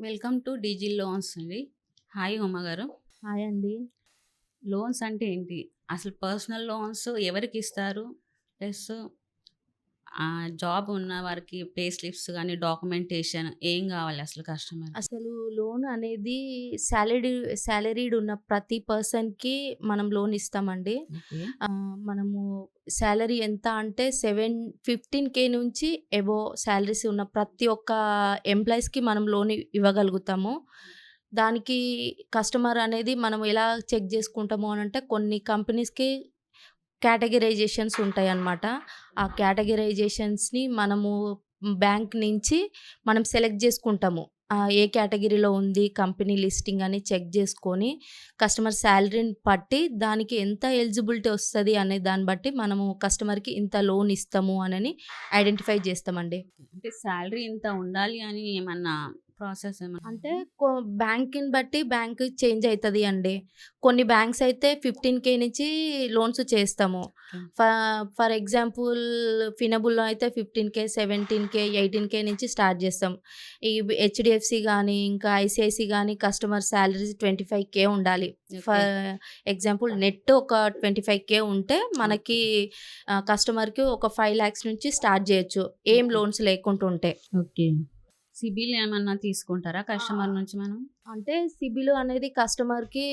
Welcome to DG loans అండి. Hi Uma గారు. Hi అండి. లోన్స్ అంటే ఏంటి? అసలు పర్సనల్ లోన్స్ ఎవరికి ఇస్తారు? ప్లస్ జాబ్ ఉన్న వారికి పే స్లిప్స్ కానీ డాక్యుమెంటేషన్ ఏం కావాలి అసలు కస్టమర్ అసలు లోన్ అనేది సాలరీ సాలరీడ్ ఉన్న ప్రతి పర్సన్కి మనం లోన్ ఇస్తామండి. మనము శాలరీ ఎంత అంటే సెవెన్ ఫిఫ్టీన్ కే నుంచి ఎబో శాలరీస్ ఉన్న ప్రతి ఒక్క ఎంప్లాయీస్కి మనం లోన్ ఇవ్వగలుగుతాము. దానికి కస్టమర్ అనేది మనం ఎలా చెక్ చేసుకుంటాము అని అంటే కొన్ని కంపెనీస్కి కేటగిరైజేషన్స్ ఉంటాయి అన్నమాట ఆ కేటగిరైజేషన్స్ని మనము బ్యాంక్ నుంచి మనం సెలెక్ట్ చేసుకుంటాము. ఏ కేటగిరీలో ఉంది కంపెనీ లిస్టింగ్ అని చెక్ చేసుకొని కస్టమర్ శాలరీని బట్టి దానికి ఎంత ఎలిజిబిలిటీ వస్తుంది అనే దాన్ని బట్టి మనము కస్టమర్కి ఇంత లోన్ ఇస్తాము అని ఐడెంటిఫై చేస్తామండి. అంటే శాలరీ ఇంత ఉండాలి అని ఏమన్నా ప్రాసెస్ ఏమన్నా? అంటే బ్యాంక్ని బట్టి బ్యాంక్ చేంజ్ అవుతుంది అండి. కొన్ని బ్యాంక్స్ అయితే ఫిఫ్టీన్ కే నుంచి లోన్స్ చేస్తాము. ఫర్ ఎగ్జాంపుల్ ఫినబుల్లో అయితే fifteen K seventeen K eighteen K నుంచి స్టార్ట్ చేస్తాం. ఈ హెచ్డిఎఫ్సి కానీ ఇంకా ఐసిఐసి కానీ customer salaries twenty five K ఉండాలి. ఫర్ ఎగ్జాంపుల్ నెట్ ఒక ట్వంటీ ఫైవ్ కే ఉంటే మనకి కస్టమర్కి ఒక ఫైవ్ ల్యాక్స్ నుంచి స్టార్ట్ చేయొచ్చు. ఏం. లోన్స్ లేకుండా ఉంటే ఓకే. సిబిల్ ఏమన్నా తీసుకుంటారా కస్టమర్ నుంచి మనం? అంటే సిబిల్ అనేది కస్టమర్కి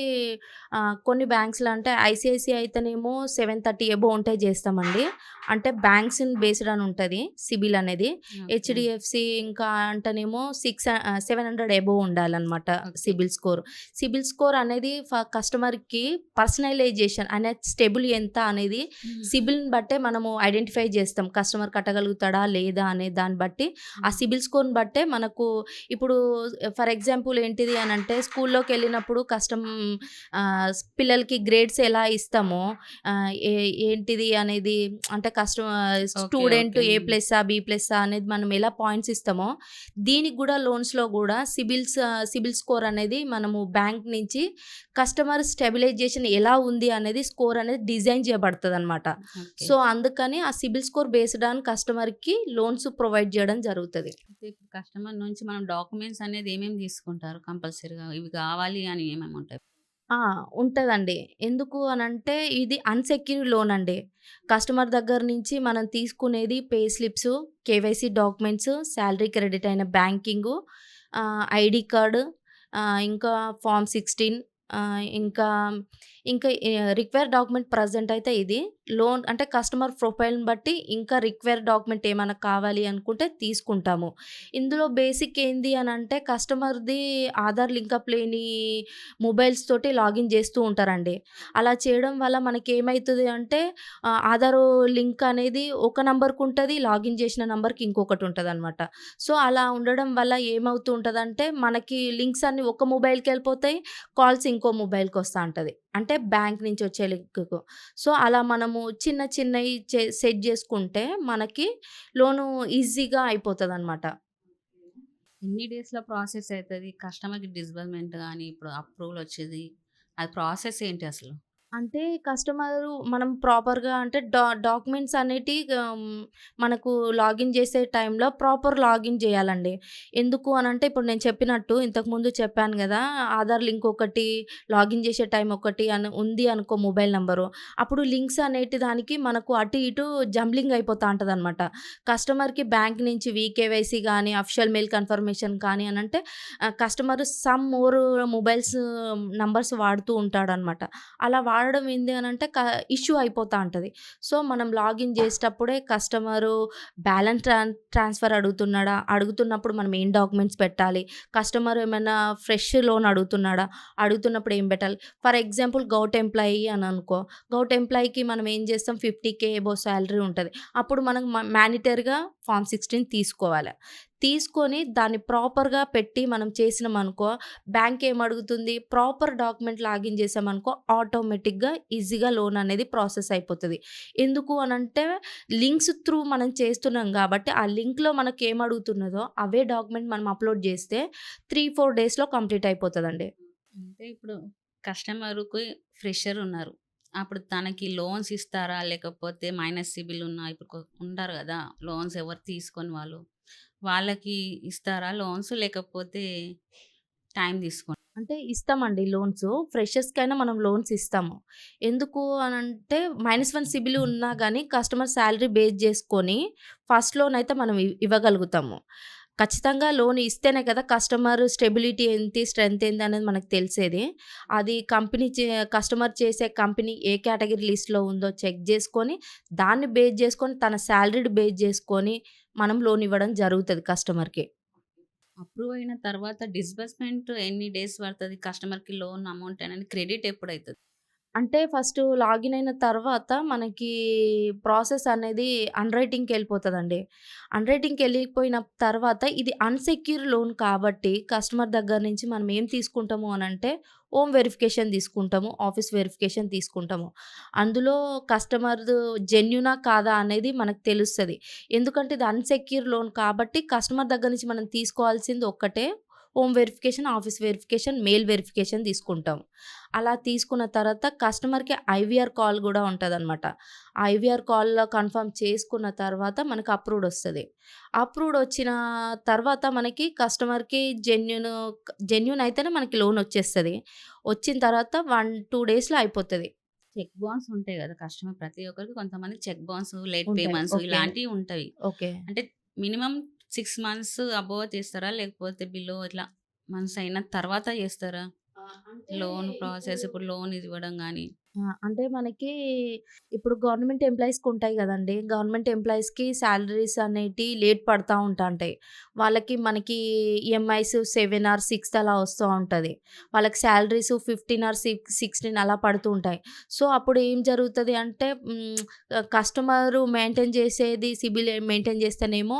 కొన్ని బ్యాంక్స్లో అంటే ఐసిఐసిఐ అయితేనేమో సెవెన్ థర్టీ ఎబో ఉంటే చేస్తామండి. అంటే బ్యాంక్స్ బేస్డ్ అని ఉంటుంది సిబిల్ అనేది. హెచ్డిఎఫ్సి ఇంకా అంటేనేమో సిక్స్ సెవెన్ హండ్రెడ్ ఎబో ఉండాలన్నమాట. సిబిల్ స్కోర్. సిబిల్ స్కోర్ అనేది కస్టమర్కి పర్సనలైజేషన్ అనేది స్టెబుల్ ఎంత అనేది సిబిల్ని బట్టే మనము ఐడెంటిఫై చేస్తాం. కస్టమర్ కట్టగలుగుతాడా లేదా అనే దాన్ని బట్టి ఆ సిబిల్ స్కోర్ని బట్టే మనకు ఇప్పుడు ఫర్ ఎగ్జాంపుల్ ఏంటిది అని అంటే స్కూల్లోకి వెళ్ళినప్పుడు కష్టం పిల్లలకి గ్రేడ్స్ ఎలా ఇస్తామో ఏంటిది అనేది అంటే కష్టం student. A plus B plus అనేది మనం ఎలా పాయింట్స్ ఇస్తామో దీనికి కూడా లోన్స్లో కూడా సిబిల్స్ సిబిల్ స్కోర్ అనేది మనము బ్యాంక్ నుంచి కస్టమర్ స్టెబిలైజేషన్ ఎలా ఉంది అనేది స్కోర్ అనేది డిజైన్ చేయబడుతుంది అనమాట సో అందుకని ఆ సిబిల్ స్కోర్ బేస్డ్ ఆన్ కస్టమర్కి లోన్స్ ప్రొవైడ్ చేయడం జరుగుతుంది. కస్టమర్ నుంచి మనం డాక్యుమెంట్స్ అనేది ఏమేమి తీసుకుంటారు? కంపల్సరీగా ఇవి కావాలి అని ఏమేమి ఉంటాయి? ఉంటుందండి. ఎందుకు అని అంటే ఇది అన్సెక్యూర్ లోన్ అండి. కస్టమర్ దగ్గర నుంచి మనం తీసుకునేది pay slips KYC documents salary credit అయిన బ్యాంకింగ్ ఐడి కార్డు ఇంకా ఫామ్ సిక్స్టీన్ ఇంకా ఇంకా రిక్వైర్ డాక్యుమెంట్ ప్రజెంట్ అయితే ఇది. లోన్ అంటే కస్టమర్ ప్రొఫైల్ని బట్టి ఇంకా రిక్వైర్ డాక్యుమెంట్ ఏమైనా కావాలి అనుకుంటే తీసుకుంటాము. ఇందులో బేసిక్ ఏంది అని అంటే కస్టమర్ది ఆధార్ లింకప్ లేని మొబైల్స్ తోటి లాగిన్ చేస్తూ ఉంటారండి. అలా చేయడం వల్ల మనకి ఏమవుతుంది అంటే ఆధార్ లింక్ అనేది ఒక నంబర్కి ఉంటుంది లాగిన్ చేసిన నంబర్కి ఇంకొకటి ఉంటుంది అనమాట సో అలా ఉండడం వల్ల ఏమవుతూ ఉంటుంది అంటే మనకి లింక్స్ అన్నీ ఒక మొబైల్కి వెళ్ళిపోతాయి కాల్స్ ఇంకో మొబైల్కి వస్తూ ఉంటుంది. అంటే బ్యాంక్ నుంచి వచ్చే లింక్కు. సో అలా మనము చిన్న చిన్నవి చే సెట్ చేసుకుంటే మనకి లోను ఈజీగా అయిపోతుంది అనమాట ఎన్ని డేస్లో ప్రాసెస్ అవుతుంది కస్టమర్కి డిస్బర్మెంట్ కానీ ఇప్పుడు అప్రూవల్ వచ్చేది? అది ప్రాసెస్ ఏంటి అసలు? అంటే కస్టమరు మనం ప్రాపర్‌గా అంటే డా డాక్యుమెంట్స్ అనేటి ఆహ్, మనకు లాగిన్ చేసే టైంలో ప్రాపర్ లాగిన్ చేయాలండి. ఎందుకు అనంటే ఇప్పుడు నేను చెప్పినట్టు ఇంతకుముందు చెప్పాను గదా! ఆధార్ లింక్ ఒకటి, లాగిన్ చేసే టైం ఒకటి అని ఉంది అనుకో మొబైల్ నంబరు. అప్పుడు లింక్స్ అనేటి దానికి మనకు అటు ఇటు జంబ్లింగ్ అయిపోతా ఉంటదనమాట. కస్టమర్‌కి బ్యాంక్ నుంచి వీకేవైసీ గానీ, అఫిషియల్ మెయిల్ కన్ఫర్మేషన్ కానీ అనంటే ఆహ్, customer some more mobiles numbers వాడుతూ ఉంటాడనమాట. అలా వాడడం ఏంది అంటే క ఇష్యూ అయిపోతూ ఉంటుంది సో, మనం లాగిన్ చేసేటప్పుడే కస్టమరు బ్యాలెన్స్ ట్రాన్ ట్రాన్స్‌ఫర్ అడుగుతున్నాడా? అడుగుతున్నప్పుడు మనం ఏం డాక్యుమెంట్స్ పెట్టాలి? కస్టమర్ ఏమైనా ఫ్రెష్ లోన్ అడుగుతున్నాడా? అడుగుతున్నప్పుడు ఏం పెట్టాలి? ఫర్ ఎగ్జాంపుల్ గౌట్ ఎంప్లాయీ అని అనుకో. గౌట్ ఎంప్లాయీకి మనం ఏం చేస్తాం ఫిఫ్టీ కే ఏబో శాలరీ ఉంటుంది అప్పుడు మనం మ మ్యానిటరీగా ఫార్మ్ 16 తీసుకోవాలి. తీసుకొని దాన్ని ప్రాపర్‌గా పెట్టి మనం చేసినామనుకో బ్యాంక్ ఏమడుగుతుంది? ప్రాపర్ డాక్యుమెంట్ లాగిన్ చేసామనుకో ఆటోమేటిక్‌గా ఈజీగా లోన్ అనేది ప్రాసెస్ అయిపోతుంది ఎందుకు అనంటే లింక్స్ త్రూ మనం చేస్తున్నాం కాబట్టి ఆ లింక్‌లో మనకేమడుగుతున్నదో అవే డాక్యుమెంట్ మనం అప్‌లోడ్ చేస్తే 3, 4 డేస్‌లో కంప్లీట్ అయిపోతుందండి అంటే ఇప్పుడు కస్టమర్‌కి ఫ్రెషర్ ఉన్నారు. అప్పుడు తనకి లోన్స్ ఇస్తారా? లేకపోతే మైనస్ సిబిల్ ఉన్న ఇప్పుడు ఉండరు ఉంటారు లోన్స్ ఎవరు తీసుకొని వాళ్ళు. వాళ్ళకి ఇస్తారా లోన్స్? లేకపోతే టైం తీసుకొని అంటే ఇస్తామండి లోన్స్. ఫ్రెషర్స్‌కైనా మనం లోన్స్ ఇస్తాము. ఎందుకు అనంటే -1 సిబిల్ ఉన్నా కానీ కస్టమర్ శాలరీ బేస్ చేసుకొని ఫస్ట్ లోన్ అయితే మనం ఇవ్వగలుగుతాము. ఖచ్చితంగా లోన్ ఇస్తేనే కదా కస్టమర్ స్టెబిలిటీ ఏంటి, స్ట్రెంత్ ఏంటి అనేది మనకు తెలిసేది. అది కంపెనీ చే కస్టమర్ చేసే కంపెనీ ఏ కేటగిరీ లిస్ట్‌లో ఉందో చెక్ చేసుకొని, దాన్ని బేస్ చేసుకొని తన సాలరీని బేస్ చేసుకొని మనం లోన్ ఇవ్వడం జరుగుతుంది కస్టమర్‌కి. అప్రూవ్ అయిన తర్వాత డిస్బర్స్‌మెంట్ ఎన్ని డేస్ పడుతుంది కస్టమర్‌కి లోన్ అమౌంట్ అనేది క్రెడిట్ ఎప్పుడైతది? అంటే ఫస్ట్ లాగిన్ అయిన తర్వాత మనకి ప్రాసెస్ అనేది అన్రైటింగ్కి వెళ్ళిపోతుందండి అన్రైటింగ్కి వెళ్ళిపోయిన తర్వాత ఇది అన్‌సెక్యూర్ లోన్ కాబట్టి కస్టమర్ దగ్గర నుంచి మనం ఏం తీసుకుంటాము అని అంటే హోమ్ వెరిఫికేషన్ తీసుకుంటాము. ఆఫీస్ వెరిఫికేషన్ తీసుకుంటాము. అందులో కస్టమర్ జెన్యునా కాదా అనేది మనకు తెలుస్తుంది ఎందుకంటే ఇది అన్‌సెక్యూర్ లోన్ కాబట్టి కస్టమర్ దగ్గర నుంచి మనం తీసుకోవాల్సింది ఒక్కటే home verification, office verification, mail verification తీసుకుంటాం. అలా తీసుకున్న తర్వాత కస్టమర్‌కి ఐవీఆర్ కాల్ గూడా ఉంటదనమాట. ఐవీఆర్ కాల్‌లో కన్ఫర్మ్ చేసుకున్న తర్వాత మనకు అప్రూవ్డ్ వస్తది. అప్రూవ్డ్ వచ్చిన తర్వాత మనకి కస్టమర్‌కి జెన్యూన్ జెన్యూన్ అయితేనే మనకి లోన్ వచ్చేస్తది. వచ్చిన తర్వాత 1, 2 డేస్‌లో అయిపోతది. చెక్ బౌన్స్ ఉంటాయి గదా! కస్టమర్ ప్రతి ఒక్కరికి కొంతమంది చెక్ బౌన్స్, లేట్ ఉంటాయి. పేమెంట్స్. ఇలాంటివి ఉంటవి. ఓకే. అంటే మినిమమ్ 6 మంత్స్ అబోవ్ చేస్తారా? లేకపోతే బిలో ఇట్లా మంత్స్ అయిన తర్వాత చేస్తారా? లోన్ ప్రాసెస్ ఇప్పుడు లోన్ ఇవ్వడం గాని. అంటే మనకి ఇప్పుడు గవర్నమెంట్ ఎంప్లాయీస్‌కి ఉంటాయి కదండి గవర్నమెంట్ ఎంప్లాయీస్‌కి శాలరీస్ అనేటి లేట్ పడతా ఉంటాంటాయి. వాళ్ళకి మనకి ఈఎంఐస్ సెవెన్ ఆర్ సిక్స్త్ అలా వస్తూ ఉంటుంది వాళ్ళకి salaries fifteen or six sixteen అలా పడుతూ ఉంటాయి. సో, అప్పుడు ఏం జరుగుతుంది అంటే కస్టమర్ మెయింటైన్ చేసేది సిబిల్ మెయింటైన్ చేస్తేనేమో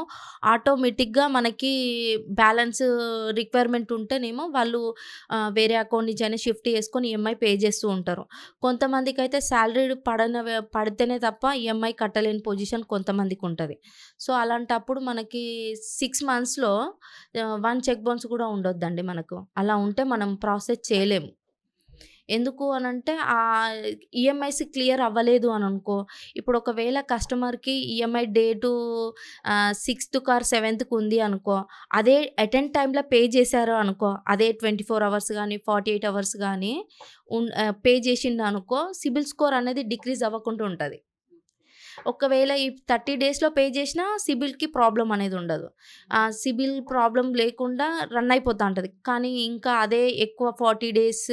ఆటోమేటిక్‌గా మనకి బ్యాలెన్స్ రిక్వైర్మెంట్ ఉంటేనేమో వాళ్ళు వేరే అకౌంట్ నుంచి అయినా షిఫ్ట్ చేసుకొని ఈఎంఐ పే చేస్తూ ఉంటారు. కొంత కొంతమందికి అయితే శాలరీ పడన పడితేనే తప్ప ఈఎంఐ కట్టలేని పొజిషన్ కొంతమందికి ఉంటుంది సో, అలాంటప్పుడు మనకి సిక్స్ మంత్స్‌లో వన్ చెక్ బౌన్స్ కూడా ఉండొద్దండి మనకు. అలా ఉంటే మనం ప్రాసెస్ చేయలేము. ఎందుకు అని అంటే ఆ ఈఎంఐస్ క్లియర్ అవ్వలేదు అని అనుకో ఇప్పుడు ఒకవేళ కస్టమర్‌కి ఈఎంఐ డేటు సిక్స్త్ కార్ సెవెంత్కి ఉంది అనుకో, అదే అటెండ్ టైంలో పే చేశారు అనుకో, అదే 24 అవర్స్ కానీ ఫార్టీ ఎయిట్ అవర్స్ కానీ ఉన్ ఆహ్, పే చేసిండనుకో సిబిల్ స్కోర్ అనేది డిక్రీజ్ అవ్వకుండా ఉంటుంది. ఒకవేళ ఈ 30 డేస్‌లో పే చేసినా సిబిల్‌కి ప్రాబ్లం అనేది ఉండదు. సిబిల్ ప్రాబ్లం లేకుండా రన్ అయిపోతా ఉంటుంది కానీ ఇంకా అదే ఎక్కువ 40 డేస్,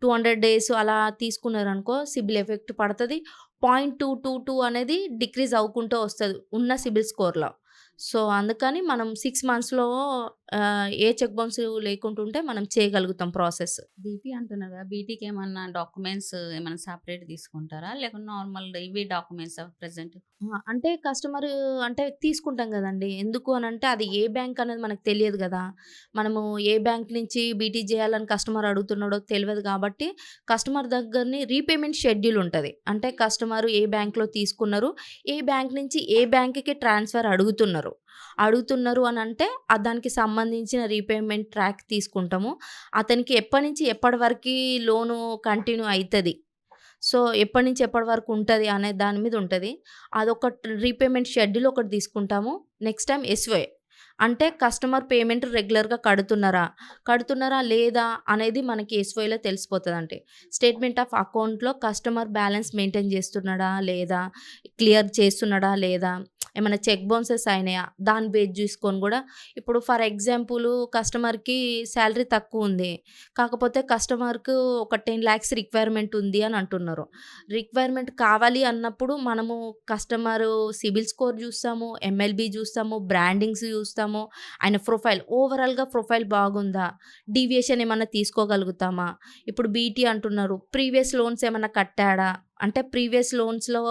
టూ హండ్రెడ్ డేస్ అలా తీసుకున్నారనుకో సిబిల్ ఎఫెక్ట్ పడుతుంది పాయింట్ టూ టూ టూ అనేది డిక్రీజ్ అవ్వకుంటూ వస్తుంది ఉన్న సిబిల్ స్కోర్‌లో. సో, అందుకని మనం సిక్స్ మంత్స్‌లో ఏ చెక్ బౌన్స్ లేకుంటుంటే మనం చేయగలుగుతాం ప్రాసెస్. బీటీ అంటున్నారు కదా! బీటీకి ఏమన్నా డాక్యుమెంట్స్ ఏమన్నా సెపరేట్ తీసుకుంటారా? లేకుంటే నార్మల్ ఇవే డాక్యుమెంట్సా ప్రెజెంట్? ఆ! అంటే కస్టమర్ అంటే తీసుకుంటాం గదండీ! ఎందుకు అనంటే అది ఏ బ్యాంక్ అనేది మనకు తెలియదు గదా! మనము ఏ బ్యాంక్ నుంచి బీటీ చేయాలని కస్టమర్ అడుగుతున్నాడో తెలవదు కాబట్టి కస్టమర్ దగ్గరని రీపేమెంట్ షెడ్యూల్ ఉంటది. అంటే కస్టమర్ ఏ బ్యాంక్‌లో తీసుకున్నారు, ఏ బ్యాంక్ నుంచి ఏ బ్యాంక్‌కి ట్రాన్స్‌ఫర్ అడుగుతున్నారు. అడుగుతున్నారు అని అంటే దానికి సంబంధించిన రీపేమెంట్ ట్రాక్ తీసుకుంటాము. అతనికి ఎప్పటినుంచి ఎప్పటి వరకు లోను కంటిన్యూ అవుతుంది సో, ఎప్పటి నుంచి ఎప్పటి వరకు ఉంటుంది అనే దాని మీద ఉంటుంది అదొక రీపేమెంట్ షెడ్యూల్ ఒకటి తీసుకుంటాము. నెక్స్ట్ టైం ఎస్‌ఓఏ అంటే కస్టమర్ పేమెంట్ రెగ్యులర్‌గా కడుతున్నారా? కడుతున్నారా లేదా? అనేది మనకి ఎస్వైలో తెలిసిపోతుంది అంటే స్టేట్మెంట్ ఆఫ్ అకౌంట్‌లో కస్టమర్ బ్యాలెన్స్ మెయింటైన్ చేస్తున్నాడా? లేదా? క్లియర్ చేస్తున్నాడా? లేదా? ఏమైనా చెక్ బౌన్సెస్ అయినాయా? దాన్ని బేస్ చూసుకొని కూడా ఇప్పుడు ఫర్ ఎగ్జాంపుల్ కస్టమర్‌కి శాలరీ తక్కువ ఉంది కాకపోతే కస్టమర్‌కు ఒక 10 లాక్స్ రిక్వైర్మెంట్ ఉంది అని అంటున్నారు. రిక్వైర్మెంట్ కావాలి అన్నప్పుడు మనము కస్టమర్ సిబిల్ స్కోర్ చూస్తాము, ఎంఎల్బి చూస్తాము, బ్రాండింగ్స్ చూస్తాము, ఆయన ప్రొఫైల్ ఓవరాల్‌గా ప్రొఫైల్ బాగుందా? డీవియేషన్ ఏమైనా తీసుకోగలుగుతామా? ఇప్పుడు బీటీ అంటున్నారు. ప్రీవియస్ లోన్స్ ఏమైనా కట్టాడా? అంటే ప్రీవియస్ లోన్స్‌లో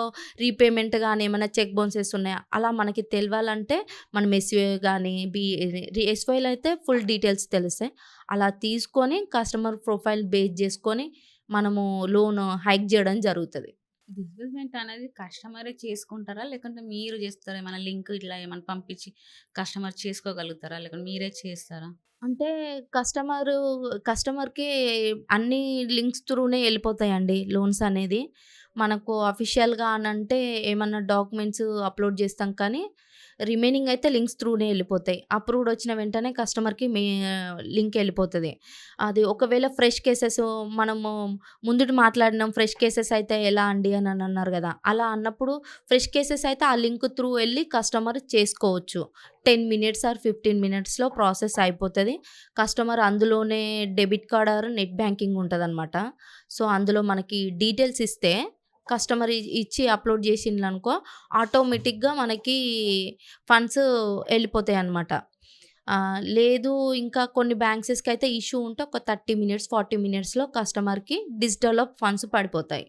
రీపేమెంట్ గాని ఏమన్నా చెక్ బౌన్సెస్ ఉన్నాయా? అలా మనకి తెలవాలంటే మనం ఎస్‌ఓఏ గాని, బీ ఎస్‌ఓఏలో అయితే ఫుల్ డీటెయిల్స్ తెలుస్తాయి. అలా తీసుకొని కస్టమర్ ప్రొఫైల్ బేస్ చేసుకొని మనము లోన్ హైక్ చేయడం జరుగుతది. డిస్బర్స్‌మెంట్ అనేది కస్టమరే చేసుకుంటారా? లేకుంటే మీరు చేస్తారా? ఏమన్నా లింక్ ఇట్లా ఏమన్నా పంపించి కస్టమర్ చేసుకోగలుగుతారా? లేకుంటే మీరే చేస్తారా? అంటే కస్టమరు కస్టమర్‌కి అన్ని లింక్స్ త్రూనే ఎళ్ళిపోతాయండి లోన్స్ అనేది. మనకు అఫీషియల్‌గా అంటే ఏమన్నా డాక్యుమెంట్స్ అప్‌లోడ్ చేస్తాం కానీ రిమైనింగ్ అయితే లింక్స్ త్రూనే వెళ్ళిపోతాయి. అప్రూవ్డ్ వచ్చిన వెంటనే కస్టమర్కి మే లింక్ వెళ్ళిపోతుంది. అది ఒకవేళ ఫ్రెష్ కేసెస్ మనము ముందుటి మాట్లాడినాం ఫ్రెష్ కేసెస్ అయితే ఎలా అండి అని అని అన్నారు కదా. అలా అన్నప్పుడు ఫ్రెష్ కేసెస్ అయితే ఆ లింక్ త్రూ వెళ్ళి కస్టమర్ చేసుకోవచ్చు. టెన్ మినిట్స్ ఆర్ ఫిఫ్టీన్ మినిట్స్లో ప్రాసెస్ అయిపోతుంది. కస్టమర్ అందులోనే debit card or net banking ఉంటుంది అనమాట సో అందులో మనకి డీటెయిల్స్ ఇస్తే కస్టమర్ ఇచ్చి అప్లోడ్ చేసిండ్రు అనుకో ఆటోమేటిక్గా మనకి ఫండ్స్ వెళ్ళిపోతాయి అన్నమాట లేదు ఇంకా కొన్ని బ్యాంక్సెస్కి అయితే ఇష్యూ ఉంటే ఒక థర్టీ మినిట్స్ ఫార్టీ మినిట్స్లో కస్టమర్కి డిజిటల్ ఫండ్స్ పడిపోతాయి.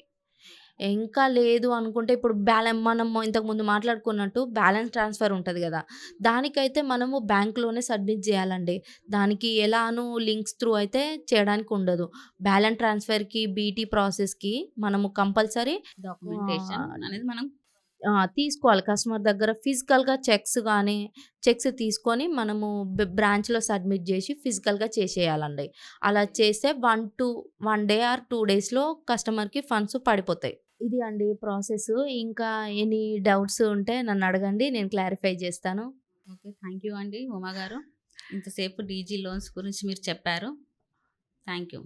ఇంకా లేదు అనుకుంటే ఇప్పుడు బ్యాలెన్స్ మనం ఇంతకుముందు మాట్లాడుకున్నట్టు బ్యాలెన్స్ ట్రాన్స్ఫర్ ఉంటుంది కదా. దానికైతే మనము బ్యాంక్లోనే సబ్మిట్ చేయాలండి. దానికి ఎలాను లింక్స్ త్రూ అయితే చేయడానికి ఉండదు. బ్యాలెన్స్ ట్రాన్స్ఫర్కి బీటీ ప్రాసెస్కి మనము కంపల్సరీ డాక్యుమెంటేషన్ అనేది మనం తీసుకోవాలి. కస్టమర్ దగ్గర ఫిజికల్గా చెక్స్ కానీ చెక్స్ తీసుకొని మనము బ్రాంచ్లో సబ్మిట్ చేసి ఫిజికల్గా చేసేయాలండి. అలా చేస్తే one two one day or two డేస్లో కస్టమర్కి ఫండ్స్ పడిపోతాయి. ఇది అండి ప్రాసెస్. ఇంకా ఎనీ డౌట్స్ ఉంటే నన్ను అడగండి నేను క్లారిఫై చేస్తాను. ఓకే. థ్యాంక్ యూ అండి ఉమా గారు. ఇంతసేపు డీజీ లోన్స్ గురించి మీరు చెప్పారు. Thank you.